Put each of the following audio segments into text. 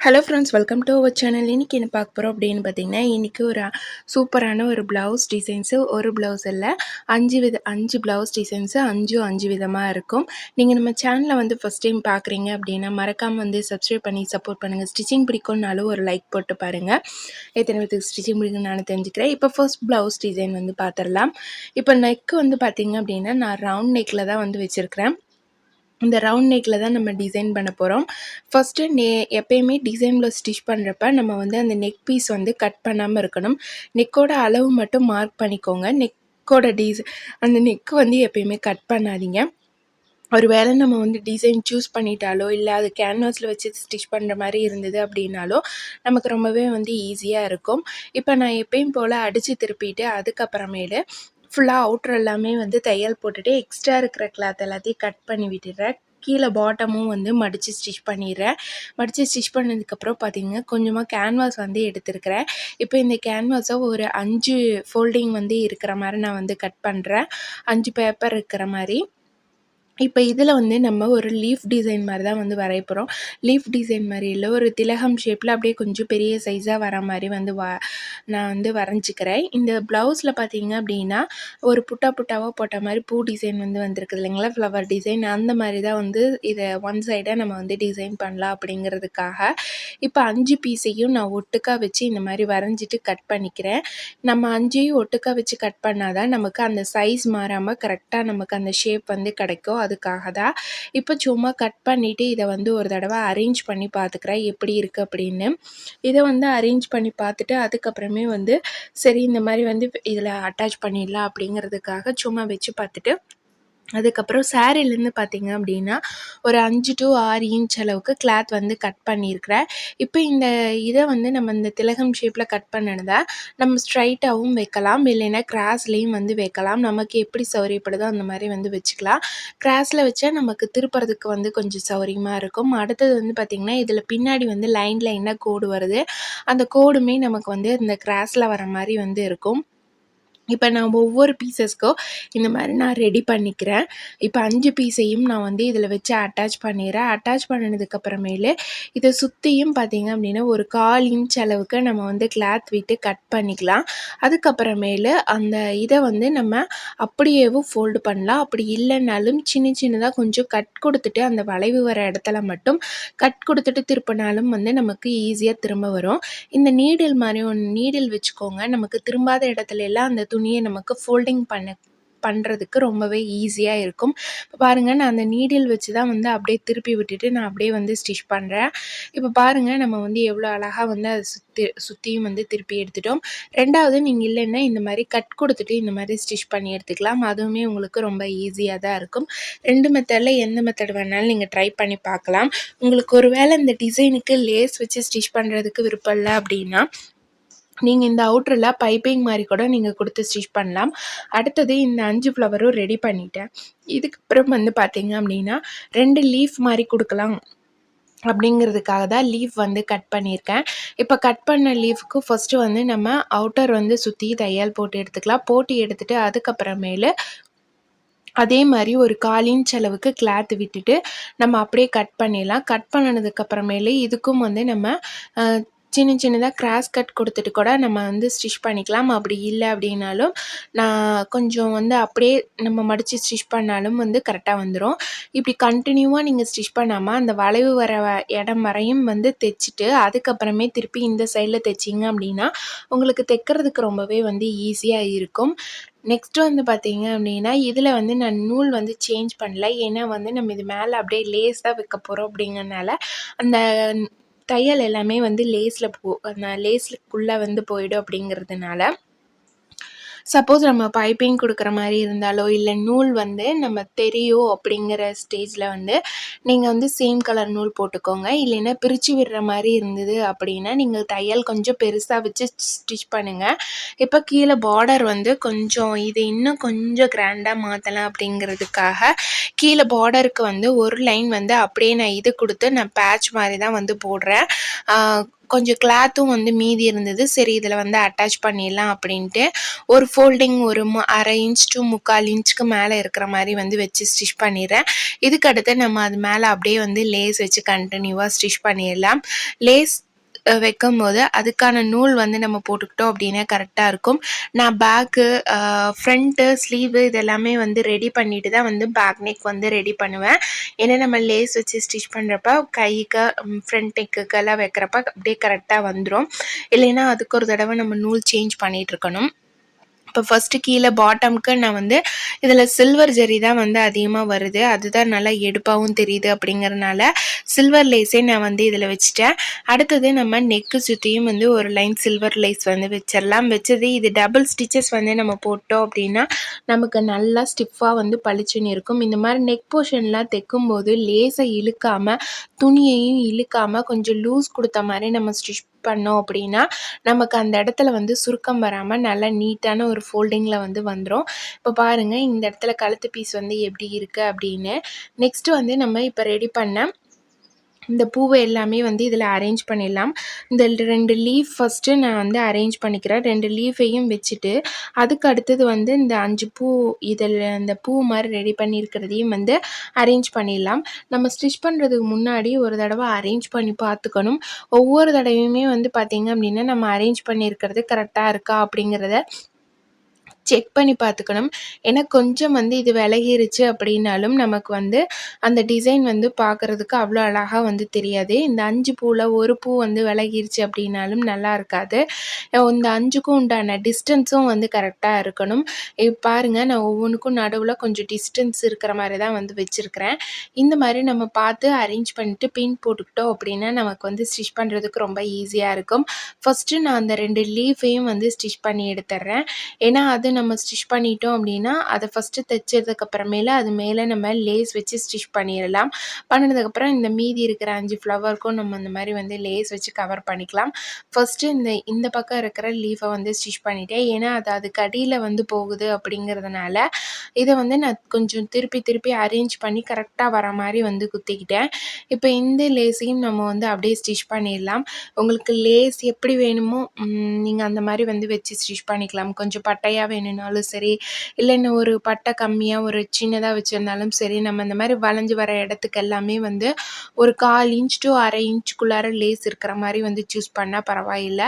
Hello friends welcome to our channel இன்றைக்கி என்ன பார்க்க போகிறோம் அப்படின்னு பார்த்தீங்கன்னா இன்றைக்கி ஒரு சூப்பரான ஒரு ப்ளவுஸ் டிசைன்ஸு ஒரு ப்ளவுஸ் இல்லை அஞ்சு வித அஞ்சு ப்ளவுஸ் டிசைன்ஸு அஞ்சும் அஞ்சு விதமாக இருக்கும். நீங்கள் நம்ம சேனலை வந்து ஃபஸ்ட் டைம் பார்க்குறீங்க அப்படின்னா மறக்காமல் வந்து சப்ஸ்கிரைப் பண்ணி சப்போர்ட் பண்ணுங்கள் ஸ்டிச்சிங் பிடிக்கும்னாலும் ஒரு லைக் போட்டு பாருங்கள் எத்தனை பேத்துக்கு ஸ்டிச்சிங் பிடிக்கும்னு நான் தெரிஞ்சுக்கிறேன். இப்போ ஃபர்ஸ்ட் ப்ளவுஸ் டிசைன் வந்து பார்த்துடலாம். இப்போ நெக்கு வந்து பார்த்திங்க அப்படின்னா நான் ரவுண்ட் நெக்கில் தான் வந்து வச்சுருக்கிறேன். இந்த ரவுண்ட் நெக்கில் தான் நம்ம டிசைன் பண்ண போகிறோம் ஃபஸ்ட்டு நே எப்பயுமே டிசைனில் ஸ்டிச் பண்ணுறப்ப நம்ம வந்து அந்த நெக் பீஸ் வந்து கட் பண்ணாமல் இருக்கணும். நெக்கோட அளவு மட்டும் மார்க் பண்ணிக்கோங்க. நெக்கோட டிஸ் அந்த நெக்கு வந்து எப்பயுமே கட் பண்ணாதீங்க. ஒரு வேளை நம்ம வந்து டிசைன் சூஸ் பண்ணிட்டாலோ இல்லை அது கேன்வாஸில் வச்சு ஸ்டிச் பண்ணுற மாதிரி இருந்தது அப்படின்னாலோ நமக்கு ரொம்பவே வந்து ஈஸியாக இருக்கும். இப்போ நான் எப்பயும் போல் அடித்து திருப்பிட்டு அதுக்கப்புறமேலு ஃபுல்லாக அவுட்ரு எல்லாமே வந்து தையல் போட்டுட்டு எக்ஸ்ட்ரா இருக்கிற கிளாத் எல்லாத்தையும் கட் பண்ணி விட்டுடுறேன். கீழே பாட்டமும் வந்து மடித்து ஸ்டிச் பண்ணிடுறேன். மடித்து ஸ்டிச் பண்ணதுக்கப்புறம் பார்த்திங்கன்னா கொஞ்சமாக கேன்வாஸ் வந்து எடுத்துருக்கிறேன். இப்போ இந்த கேன்வாஸை ஒரு அஞ்சு ஃபோல்டிங் வந்து இருக்கிற மாதிரி நான் வந்து கட் பண்ணுறேன் அஞ்சு பேப்பர் இருக்கிற மாதிரி. இப்போ இதில் வந்து நம்ம ஒரு லீஃப் டிசைன் மாதிரி தான் வந்து வரைய போகிறோம் லீஃப் டிசைன் மாதிரி இல்லை ஒரு திலகம் ஷேப்பில் அப்படியே கொஞ்சம் பெரிய சைஸாக வர மாதிரி வந்து வ நான் வந்து வரைஞ்சிக்கிறேன். இந்த ப்ளவுஸில் பார்த்தீங்க அப்படின்னா ஒரு புட்டா புட்டாவாக போட்ட மாதிரி பூ டிசைன் வந்து வந்திருக்குது இல்லைங்களா? ஃப்ளவர் டிசைன் அந்த மாதிரி தான் வந்து இதை ஒன் சைடாக நம்ம வந்து டிசைன் பண்ணலாம் அப்படிங்கிறதுக்காக. இப்போ அஞ்சு பீஸையும் நான் ஒட்டுக்காக வச்சு இந்த மாதிரி வரைஞ்சிட்டு கட் பண்ணிக்கிறேன். நம்ம அஞ்சையும் ஒட்டுக்காக வச்சு கட் பண்ணால் தான் நமக்கு அந்த சைஸ் மாறாமல் கரெக்டாக நமக்கு அந்த ஷேப் வந்து கிடைக்கும். அதுக்காக தான். இப்போ சும்மா கட் பண்ணிவிட்டு இதை வந்து ஒரு தடவை அரேஞ்ச் பண்ணி பார்த்துக்கிறேன் எப்படி இருக்குது அப்படின்னு. இதை வந்து அரேஞ்ச் பண்ணி பார்த்துட்டு அதுக்கப்புறமே வந்து சரி இந்த மாதிரி வந்து இதில் அட்டாச் பண்ணிடலாம் அப்படிங்கிறதுக்காக சும்மா வச்சு பார்த்துட்டு அதுக்கப்புறம் சாரீலேருந்து பார்த்தீங்க அப்படின்னா ஒரு அஞ்சு டு ஆறு இன்ச் அளவுக்கு கிளாத் வந்து கட் பண்ணியிருக்கிறேன் இப்போ இந்த இதை வந்து நம்ம இந்த திலகம் ஷேப்பில் கட் பண்ணினதை நம்ம ஸ்ட்ரைட்டாகவும் வைக்கலாம் இல்லைன்னா கிராஸ்லேயும் வந்து வைக்கலாம். நமக்கு எப்படி சௌரியப்படுதோ அந்த மாதிரி வந்து வச்சுக்கலாம். கிராஸில் வச்சா நமக்கு திருப்புறதுக்கு வந்து கொஞ்சம் சௌரியமாக இருக்கும். அடுத்தது வந்து பார்த்திங்கன்னா இதில் பின்னாடி வந்து லைன் லைனாக கோடு வருது. அந்த கோடுமே நமக்கு வந்து இந்த கிராஸில் வர மாதிரி வந்து இருக்கும். இப்போ நான் ஒவ்வொரு பீசஸ்க்கும் இந்த மாதிரி நான் ரெடி பண்ணிக்கிறேன். இப்போ அஞ்சு பீஸையும் நான் வந்து இதில் வச்சு அட்டாச் பண்ணிடுறேன். அட்டாச் பண்ணினதுக்கப்புறமேலு இதை சுற்றியும் பார்த்திங்க அப்படின்னா ஒரு கால் இன்ச் அளவுக்கு நம்ம வந்து கிளாத் விட்டு கட் பண்ணிக்கலாம். அதுக்கப்புறமேலு அந்த இதை வந்து நம்ம அப்படியேவும் ஃபோல்டு பண்ணலாம். அப்படி இல்லைனாலும் சின்ன சின்னதாக கொஞ்சம் கட் கொடுத்துட்டு அந்த வளைவு வர இடத்துல மட்டும் கட் கொடுத்துட்டு திருப்பினாலும் வந்து நமக்கு ஈஸியாக திரும்ப வரும். இந்த நீடில் மாதிரி ஒன்று நீடில் வச்சுக்கோங்க. நமக்கு திரும்பாத இடத்துல எல்லாம் அந்த துணியை நமக்கு ஃபோல்டிங் பண்ண பண்ணுறதுக்கு ரொம்பவே ஈஸியாக இருக்கும். இப்போ பாருங்கள் நான் அந்த நீடில் வச்சு தான் வந்து அப்படியே திருப்பி விட்டுட்டு நான் அப்படியே வந்து ஸ்டிச் பண்ணுறேன் இப்போ பாருங்கள் நம்ம வந்து எவ்வளோ அழகாக வந்து அதை சுற்றி சுற்றியும் வந்து திருப்பி எடுத்துட்டோம். ரெண்டாவது நீங்கள் இல்லைன்னா இந்த மாதிரி கட் கொடுத்துட்டு இந்த மாதிரி ஸ்டிச் பண்ணி எடுத்துக்கலாம். அதுவுமே உங்களுக்கு ரொம்ப ஈஸியாக தான் இருக்கும். ரெண்டு மெத்தடில் எந்த மெத்தட் வேணாலும் நீங்கள் ட்ரை பண்ணி பார்க்கலாம். உங்களுக்கு ஒரு வேளை இந்த டிசைனுக்கு லேஸ் வச்சு ஸ்டிச் பண்ணுறதுக்கு விருப்பம் இல்லை அப்படின்னா நீங்கள் இந்த அவுட்டரில் பைப்பிங் மாதிரி கூட நீங்கள் கொடுத்து ஸ்டிச் பண்ணலாம். அடுத்தது இந்த அஞ்சு ஃப்ளவரும் ரெடி பண்ணிட்டேன். இதுக்கப்புறம் வந்து பார்த்தீங்க அப்படின்னா ரெண்டு லீஃப் மாதிரி கொடுக்கலாம் அப்படிங்கிறதுக்காக தான் லீஃப் வந்து கட் பண்ணியிருக்கேன். இப்போ கட் பண்ண லீஃப்க்கு ஃபஸ்ட்டு வந்து நம்ம அவுட்டர் வந்து சுற்றி தையல் போட்டு எடுத்துக்கலாம். போட்டு எடுத்துகிட்டு அதுக்கப்புறமேலு அதே மாதிரி ஒரு காலின் செலவுக்கு கிளாத் விட்டுட்டு நம்ம அப்படியே கட் பண்ணிடலாம். கட் பண்ணினதுக்கப்புறமேலு இதுக்கும் வந்து நம்ம சின்ன சின்னதாக கிராஸ் கட் கொடுத்துட்டு கூட நம்ம வந்து ஸ்டிச் பண்ணிக்கலாம். அப்படி இல்லை அப்படின்னாலும் நான் கொஞ்சம் வந்து அப்படியே நம்ம மடித்து ஸ்டிச் பண்ணாலும் வந்து கரெக்டாக வந்துடும் இப்படி கண்டினியூவாக நீங்கள் ஸ்டிச் பண்ணாமல் அந்த வளைவு வர இடம் வரையும் வந்து தைச்சிட்டு அதுக்கப்புறமே திருப்பி இந்த சைடில் தைச்சிங்க அப்படின்னா உங்களுக்கு தைக்கிறதுக்கு ரொம்பவே வந்து ஈஸியாக இருக்கும். நெக்ஸ்ட்டு வந்து பார்த்தீங்க அப்படின்னா இதில் வந்து நான் நூல் வந்து சேஞ்ச் பண்ணல. ஏன்னா வந்து நம்ம இது மேலே அப்படியே லேஸாக வைக்க போகிறோம் அப்படிங்கிறனால அந்த தையல் எல்லாமே வந்து லேஸில் போ அந்த லேஸ்க்குள்ளே வந்து போயிடும் அப்படிங்கிறதுனால சப்போஸ் நம்ம பைப்பிங் கொடுக்குற மாதிரி இருந்தாலோ இல்லை நூல் வந்து நம்ம தெரியும் அப்படிங்கிற ஸ்டேஜில் வந்து நீங்கள் வந்து சேம் கலர் நூல் போட்டுக்கோங்க. இல்லைன்னா பிரித்து விடுற மாதிரி இருந்தது அப்படின்னா நீங்கள் தையல் கொஞ்சம் பெருசாக வச்சு ஸ்டிச் பண்ணுங்கள் இப்போ கீழே பார்டர் வந்து கொஞ்சம் இது இன்னும் கொஞ்சம் கிராண்டாக மாற்றலாம் அப்படிங்கிறதுக்காக கீழே பார்டருக்கு வந்து ஒரு லைன் வந்து அப்படியே நான் இது கொடுத்து நான் பேட்ச் மாதிரி தான் வந்து போடுறேன். கொஞ்சம் கிளாத்தும் வந்து மீதி இருந்தது. சரி இதில் வந்து அட்டாச் பண்ணிடலாம் அப்படின்ட்டு ஒரு ஃபோல்டிங் ஒரு அரை இன்ச் டு முக்கால் இன்ச்சுக்கு மேலே இருக்கிற மாதிரி வந்து வச்சு ஸ்டிச் பண்ணிடுறேன். இதுக்கு அடுத்து நம்ம அது மேலே அப்படியே வந்து லேஸ் வச்சு கண்டினியூவாக ஸ்டிச் பண்ணிடலாம். லேஸ் வைக்கும் போது அதுக்கான நூல் வந்து நம்ம போட்டுக்கிட்டோம் அப்படின்னா கரெக்டாக இருக்கும். நான் பேக்கு ஃப்ரண்ட்டு ஸ்லீவு இதெல்லாமே வந்து ரெடி பண்ணிட்டு தான் வந்து பேக் நெக் வந்து ரெடி பண்ணுவேன். ஏன்னா நம்ம லேஸ் வச்சு ஸ்டிச் பண்ணுறப்ப கைக்கு ஃப்ரண்ட் நெக்குக்கெல்லாம் வைக்கிறப்ப அப்படியே கரெக்டாக வந்துடும் இல்லைன்னா அதுக்கு ஒரு தடவை நம்ம நூல் சேஞ்ச் பண்ணிகிட்ருக்கணும் அப்போ இப்போ ஃபஸ்ட்டு கீழே பாட்டம்க்கு நான் வந்து இதில் சில்வர் ஜெரி தான் வந்து அதிகமாக வருது. அதுதான் நல்லா எடுப்பாகவும் தெரியுது அப்படிங்கறனால சில்வர் லேஸே நான் வந்து இதில் வச்சுட்டேன். அடுத்தது நம்ம நெக்கு சுற்றியும் வந்து ஒரு லைன் சில்வர் லேஸ் வந்து வச்சிடலாம். வச்சது இது டபுள் ஸ்டிச்சஸ் வந்து நம்ம போட்டோம் அப்படின்னா நமக்கு நல்லா ஸ்டிஃபாக வந்து பளிச்சுன்னு இருக்கும். இந்த மாதிரி நெக் போர்ஷன்லாம் தைக்கும் போது லேஸை இழுக்காமல் துணியையும் இழுக்காமல் கொஞ்சம் லூஸ் கொடுத்த மாதிரி நம்ம ஸ்டிச் பண்ணோம் அப்படின்னா நமக்கு அந்த இடத்துல வந்து சுருக்கம் வராமல் நல்லா நீட்டான ஒரு ஃபோல்டிங்கில் வந்து வந்துடும் இப்போ பாருங்கள் இந்த இடத்துல கழுத்து பீஸ் வந்து எப்படி இருக்குது அப்படின்னு. நெக்ஸ்ட்டு வந்து நம்ம இப்போ ரெடி பண்ண இந்த பூவை எல்லாமே வந்து இதில் அரேஞ்ச் பண்ணிடலாம். இந்த ரெண்டு லீஃப் ஃபஸ்ட்டு நான் வந்து அரேஞ்ச் பண்ணிக்கிறேன். ரெண்டு லீஃபையும் வச்சுட்டு அதுக்கு அடுத்தது வந்து இந்த அஞ்சு பூ இதில் இந்த பூ மாதிரி ரெடி பண்ணியிருக்கிறதையும் வந்து அரேஞ்ச் பண்ணிடலாம். நம்ம ஸ்டிச் பண்ணுறதுக்கு முன்னாடி ஒரு தடவை அரேஞ்ச் பண்ணி பார்த்துக்கணும். ஒவ்வொரு தடவையுமே வந்து பார்த்திங்க அப்படின்னா நம்ம அரேஞ்ச் பண்ணியிருக்கிறது கரெக்டாக இருக்கா அப்படிங்கிறத செக் பண்ணி பார்த்துக்கணும். ஏன்னா கொஞ்சம் வந்து இது விலகிருச்சு அப்படின்னாலும் நமக்கு வந்து அந்த டிசைன் வந்து பார்க்குறதுக்கு அவ்வளோ அழகாக வந்து தெரியாது. இந்த அஞ்சு பூவில் ஒரு பூ வந்து விலகிருச்சு அப்படின்னாலும் நல்லா இருக்காது. இந்த அஞ்சுக்கும் உண்டான டிஸ்டன்ஸும் வந்து கரெக்டாக இருக்கணும். இப்போ பாருங்கள் நான் ஒவ்வொன்றுக்கும் நடுவில் கொஞ்சம் டிஸ்டன்ஸ் இருக்கிற மாதிரி தான் வந்து வச்சுருக்கிறேன். இந்த மாதிரி நம்ம பார்த்து அரேஞ்ச் பண்ணிட்டு பின் போட்டுக்கிட்டோம் அப்படின்னா நமக்கு வந்து ஸ்டிச் பண்ணுறதுக்கு ரொம்ப ஈஸியாக இருக்கும். ஃபஸ்ட்டு நான் அந்த ரெண்டு லீஃபையும் வந்து ஸ்டிச் பண்ணி எடுத்துட்றேன் ஏன்னா அது நம்ம ஸ்டிச் பண்ணிட்டோம் அப்படின்னா அதை ஃபஸ்ட்டு தைச்சதுக்கு அப்புறமேல அது மேலே நம்ம லேஸ் வச்சு ஸ்டிச் பண்ணிடலாம். பண்ணினதுக்கப்புறம் இந்த மீதி இருக்கிற அஞ்சு ஃப்ளவருக்கும் நம்ம இந்த மாதிரி வந்து லேஸ் வச்சு கவர் பண்ணிக்கலாம். ஃபஸ்ட்டு இந்த இந்த பக்கம் இருக்கிற லீஃபை வந்து ஸ்டிச் பண்ணிட்டேன். ஏன்னா அது அதுக்கு அடியில் வந்து போகுது அப்படிங்கிறதுனால இதை வந்து நான் கொஞ்சம் திருப்பி திருப்பி அரேஞ்ச் பண்ணி கரெக்டாக வர மாதிரி வந்து குத்திக்கிட்டேன். இப்போ இந்த லேஸையும் நம்ம வந்து அப்படியே ஸ்டிச் பண்ணிடலாம். உங்களுக்கு லேஸ் எப்படி வேணுமோ நீங்கள் அந்த மாதிரி வந்து வச்சு ஸ்டிச் பண்ணிக்கலாம். கொஞ்சம் பட்டையாக வேணும் வேணும்னாலும் சரி இல்லைன்னு ஒரு பட்டை கம்மியாக ஒரு சின்னதாக வச்சுருந்தாலும் சரி நம்ம இந்த மாதிரி வளைஞ்சு வர இடத்துக்கு எல்லாமே வந்து ஒரு கால் இன்ச் டு அரை இன்ச்சுக்குள்ளார லேஸ் இருக்கிற மாதிரி வந்து சூஸ் பண்ணால் பரவாயில்ல.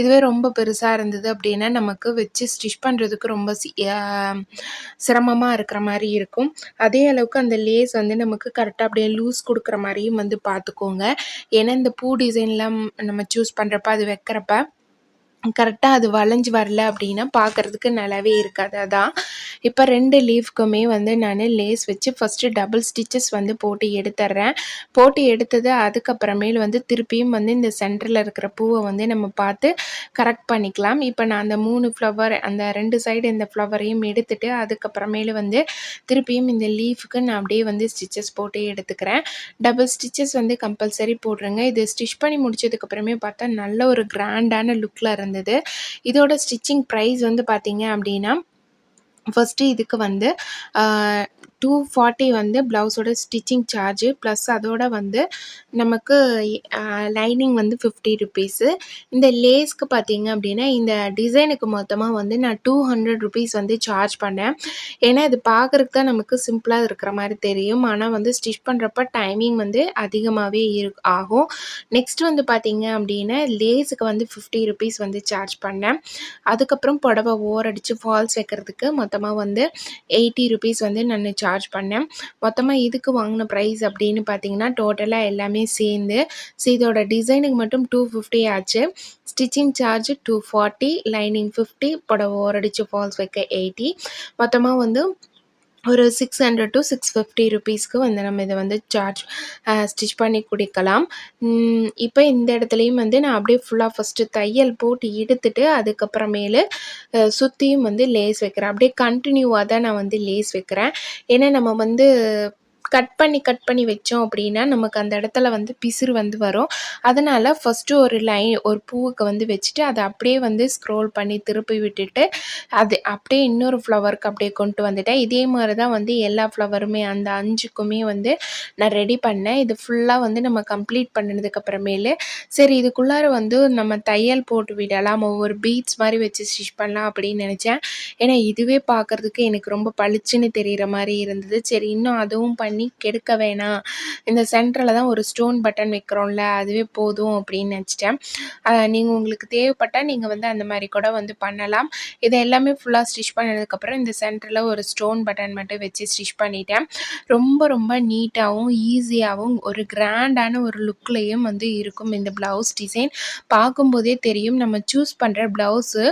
இதுவே ரொம்ப பெருசாக இருந்தது அப்படின்னா நமக்கு வச்சு ஸ்டிச் பண்ணுறதுக்கு ரொம்ப சிரமமாக இருக்கிற மாதிரி இருக்கும். அதே அளவுக்கு அந்த லேஸ் வந்து நமக்கு கரெக்டாக அப்படியே லூஸ் கொடுக்குற மாதிரியும் வந்து பார்த்துக்கோங்க. ஏன்னா இந்த பூ டிசைன்லாம் நம்ம சூஸ் பண்ணுறப்ப அது வைக்கிறப்ப கரெக்டாக அது வளைஞ்சு வரல அப்படின்னா பார்க்குறதுக்கு நல்லாவே இருக்காது. அதான். இப்போ ரெண்டு லீஃப்க்குமே வந்து நான் லேஸ் வச்சு ஃபஸ்ட்டு டபுள் ஸ்டிச்சஸ் வந்து போட்டு எடுத்துட்றேன் போட்டு எடுத்தது அதுக்கப்புறமேல் வந்து திருப்பியும் வந்து இந்த சென்டரில் இருக்கிற பூவை வந்து நம்ம பார்த்து கரெக்ட் பண்ணிக்கலாம். இப்போ நான் அந்த மூணு ஃப்ளவர் அந்த ரெண்டு சைடு இந்த ஃப்ளவரையும் எடுத்துட்டு அதுக்கப்புறமேல் வந்து திருப்பியும் இந்த லீஃபுக்கு நான் அப்படியே வந்து ஸ்டிச்சஸ் போட்டு எடுத்துக்கிறேன். டபுள் ஸ்டிச்சஸ் வந்து கம்பல்சரி போடுறேங்க. இது ஸ்டிச் பண்ணி முடிச்சதுக்கப்புறமே பார்த்தா நல்ல ஒரு கிராண்டான லுக்கில் வந்தது இதோட ஸ்டிச்சிங் ப்ரைஸ் வந்து பார்த்தீங்க அப்படின்னா ஃபஸ்ட்டு இதுக்கு வந்து டூ ஃபார்ட்டி வந்து ப்ளவுஸோட ஸ்டிச்சிங் சார்ஜு ப்ளஸ் அதோட வந்து நமக்கு லைனிங் வந்து ஃபிஃப்டி ருபீஸு இந்த லேஸ்க்கு பார்த்தீங்க அப்படின்னா இந்த டிசைனுக்கு மொத்தமாக வந்து நான் டூ ஹண்ட்ரட் ருபீஸ் வந்து சார்ஜ் பண்ணேன். ஏன்னா இது பார்க்குறதுக்கு தான் நமக்கு சிம்பிளாக இருக்கிற மாதிரி தெரியும். ஆனால் வந்து ஸ்டிச் பண்ணுறப்ப டைமிங் வந்து அதிகமாகவே இரு ஆகும். நெக்ஸ்ட் வந்து பார்த்தீங்க அப்படின்னா லேஸுக்கு வந்து ஃபிஃப்டி ருபீஸ் வந்து சார்ஜ் பண்ணேன். அதுக்கப்புறம் புடவை ஓரடித்து ஃபால்ஸ் வைக்கிறதுக்கு மொத்தமாக வந்து எயிட்டி ருபீஸ் வந்து நான் சார்ஜ் சார்ஜ் பண்ணேன். மொத்தமாக இதுக்கு வாங்கின ப்ரைஸ் அப்படின்னு பார்த்தீங்கன்னா டோட்டலாக எல்லாமே சேர்ந்து ஸோ இதோட டிசைனுக்கு மட்டும் டூ ஃபிஃப்டி ஆச்சு. Stitching charge two forty lining fifty புடவை ஓரடிச்சு ஃபால்ஸ் வைக்க எயிட்டி மொத்தமாக வந்து ஒரு six hundred to six fifty ருபீஸ்க்கு வந்து நம்ம இதை வந்து சார்ஜ் ஸ்டிச் பண்ணி கொடுக்கலாம். இப்போ இந்த இடத்துலையும் வந்து நான் அப்படியே ஃபுல்லாக ஃபஸ்ட்டு தையல் போட்டு எடுத்துட்டு அதுக்கப்புறமேலு சுற்றியும் வந்து லேஸ் வைக்கிறேன். அப்படியே கண்டினியூவாக தான் நான் வந்து லேஸ் வைக்கிறேன். ஏன்னா நம்ம வந்து கட் பண்ணி கட் பண்ணி வச்சோம் அப்படின்னா நமக்கு அந்த இடத்துல வந்து பிசுறு வந்து வரும். அதனால் ஃபஸ்ட்டு ஒரு லைன் ஒரு பூவுக்கு வந்து வச்சுட்டு அதை அப்படியே வந்து ஸ்க்ரோல் பண்ணி திருப்பி விட்டுட்டு அது அப்படியே இன்னொரு ஃப்ளவருக்கு அப்படியே கொண்டு வந்துட்டேன். இதே மாதிரி தான் வந்து எல்லா ஃப்ளவருமே அந்த அஞ்சுக்குமே வந்து நான் ரெடி பண்ணேன். இது ஃபுல்லாக வந்து நம்ம கம்ப்ளீட் பண்ணினதுக்கப்புறமேலு சரி இதுக்குள்ளார வந்து நம்ம தையல் போட்டு விடலாம். ஒவ்வொரு பீட்ஸ் மாதிரி வச்சு ஸ்டிச் பண்ணலாம் அப்படின்னு நினச்சேன். ஏன்னா இதுவே பார்க்குறதுக்கு எனக்கு ரொம்ப பளிச்சுன்னு தெரிகிற மாதிரி இருந்தது. சரி இன்னும் அதுவும் பண்ணி கெடுக்க வேணாம். இந்த சென்டரில் தான் ஒரு ஸ்டோன் பட்டன் வைக்கிறோம்ல அதுவே போதும் அப்படின்னு நினச்சிட்டேன். நீங்கள் உங்களுக்கு தேவைப்பட்டால் நீங்கள் வந்து அந்த மாதிரி கூட வந்து பண்ணலாம். இதை எல்லாமே ஃபுல்லாக ஸ்டிச் பண்ணதுக்கப்புறம் இந்த சென்டரில் ஒரு ஸ்டோன் பட்டன் மட்டும் வச்சு ஸ்டிச் பண்ணிட்டேன். ரொம்ப ரொம்ப நீட்டாகவும் ஈஸியாகவும் ஒரு கிராண்டான ஒரு லுக்லேயும் வந்து இருக்கும் இந்த ப்ளவுஸ் டிசைன் பார்க்கும்போதே தெரியும் நம்ம சூஸ் பண்ணுற ப்ளவுஸு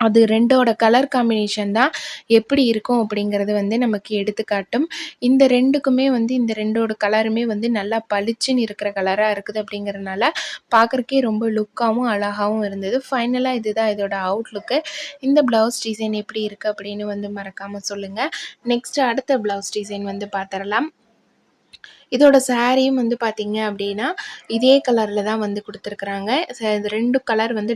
அது ரெண்டோட கலர் காம்பினேஷன் தான் எப்படி இருக்கும் அப்படிங்கிறது வந்து நமக்கு எடுத்துக்காட்டும். இந்த ரெண்டுக்குமே வந்து இந்த ரெண்டோட கலருமே வந்து நல்லா பளிச்சுன்னு இருக்கிற கலராக இருக்குது அப்படிங்கிறதுனால பார்க்குறக்கே ரொம்ப லுக்காகவும் அழகாகவும் இருந்தது. ஃபைனலாக இதுதான் இதோட அவுட்லுக்கு இந்த ப்ளவுஸ் டிசைன் எப்படி இருக்குது அப்படின்னு வந்து மறக்காமல் சொல்லுங்கள் நெக்ஸ்ட்டு அடுத்த ப்ளவுஸ் டிசைன் வந்து பார்த்துடலாம் இதோட சாரியும் வந்து பார்த்தீங்க அப்படின்னா இதே கலரில் தான் வந்து கொடுத்துருக்குறாங்க. இது ரெண்டு கலர் வந்து